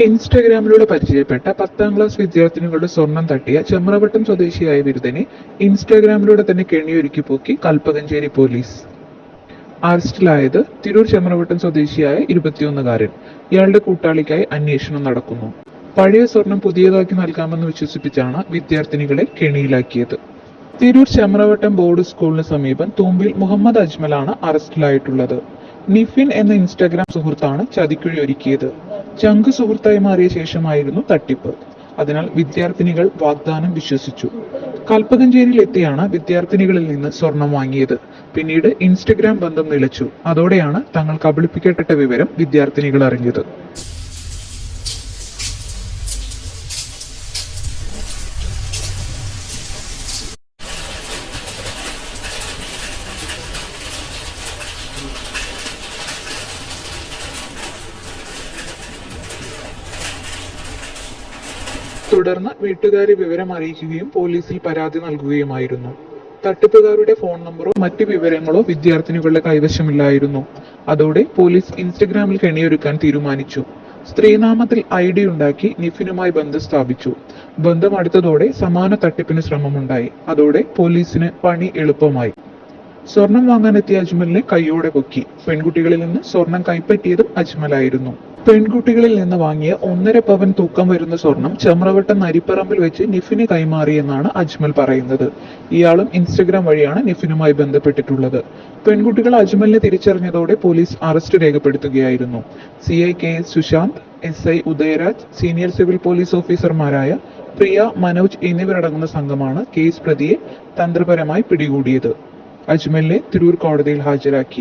ഇൻസ്റ്റഗ്രാമിലൂടെ പരിചയപ്പെട്ട പത്താം ക്ലാസ് വിദ്യാർത്ഥിനികളുടെ സ്വർണം തട്ടിയ ചെമ്രവട്ടം സ്വദേശിയായ ബിരുദനെ ഇൻസ്റ്റാഗ്രാമിലൂടെ തന്നെ കെണിയൊരുക്കി പോക്കി കൽപ്പകഞ്ചേരി പോലീസ്. അറസ്റ്റിലായത് തിരൂർ ചെമ്രവട്ടം സ്വദേശിയായ ഇരുപത്തിയൊന്നുകാരൻ. ഇയാളുടെ കൂട്ടാളിക്കായി അന്വേഷണം നടക്കുന്നു. പഴയ സ്വർണം പുതിയതാക്കി നൽകാമെന്ന് വിശ്വസിപ്പിച്ചാണ് വിദ്യാർത്ഥിനികളെ കെണിയിലാക്കിയത്. തിരൂർ ചെമ്രവട്ടം ബോർഡ് സ്കൂളിന് സമീപം തൂമ്പിൽ മുഹമ്മദ് അജ്മലാണ് അറസ്റ്റിലായിട്ടുള്ളത്. നിഫിൻ എന്ന ഇൻസ്റ്റാഗ്രാം സുഹൃത്താണ് ചതിക്കുഴി ഒരുക്കിയത് ചങ്ക് സുഹൃത്തായി മാറിയ ശേഷമായിരുന്നു തട്ടിപ്പ്. അതിനാൽ വിദ്യാർത്ഥിനികൾ വാഗ്ദാനം വിശ്വസിച്ചു. കൽപ്പകഞ്ചേരിയിൽ എത്തിയാണ് വിദ്യാർത്ഥിനികളിൽ നിന്ന് സ്വർണം വാങ്ങിയത്. പിന്നീട് ഇൻസ്റ്റഗ്രാം ബന്ധം നിലച്ചു. അതോടെയാണ് തങ്ങൾ കബളിപ്പിക്കപ്പെട്ട വിവരം വിദ്യാർത്ഥിനികൾ അറിഞ്ഞത്. തുടർന്ന് വീട്ടുകാരെ വിവരം അറിയിക്കുകയും പോലീസിൽ പരാതി നൽകുകയുമായിരുന്നു. തട്ടിപ്പുകാരുടെ ഫോൺ നമ്പറോ മറ്റ് വിവരങ്ങളോ വിദ്യാർത്ഥിനികളുടെ കൈവശമില്ലായിരുന്നു. അതോടെ പോലീസ് ഇൻസ്റ്റഗ്രാമിൽ കെണിയൊരുക്കാൻ തീരുമാനിച്ചു. സ്ത്രീനാമത്തിൽ ഐ ഡി ഉണ്ടാക്കി നിഫിനുമായി ബന്ധം സ്ഥാപിച്ചു. ബന്ധം അടുത്തതോടെ സമാന തട്ടിപ്പിന് ശ്രമമുണ്ടായി. അതോടെ പോലീസിന് പണി എളുപ്പമായി. സ്വർണം വാങ്ങാനെത്തിയ അജ്മലിനെ കൈയോടെ പൊക്കി. പെൺകുട്ടികളിൽ നിന്ന് സ്വർണം കൈപ്പറ്റിയതും അജ്മലായിരുന്നു. പെൺകുട്ടികളിൽ നിന്ന് വാങ്ങിയ ഒന്നര പവൻ തൂക്കം വരുന്ന സ്വർണം ചമ്രവട്ടം നരിപ്പറമ്പിൽ വെച്ച് നിഫിന് കൈമാറിയെന്നാണ് അജ്മൽ പറയുന്നത്. ഇയാളും ഇൻസ്റ്റഗ്രാം വഴിയാണ് നിഫിനുമായി ബന്ധപ്പെട്ടിട്ടുള്ളത്. പെൺകുട്ടികൾ അജ്മലിനെ തിരിച്ചറിഞ്ഞതോടെ police arrest രേഖപ്പെടുത്തുകയായിരുന്നു. C I K S Sushanth S I Udayaraj senior civil police ഓഫീസർമാരായ പ്രിയ മനോജ് എന്നിവരടങ്ങുന്ന സംഘമാണ് കേസ് പ്രതിയെ തന്ത്രപരമായി പിടികൂടിയത്. അജ്മലിനെ തിരൂർ കോടതിയിൽ ഹാജരാക്കി.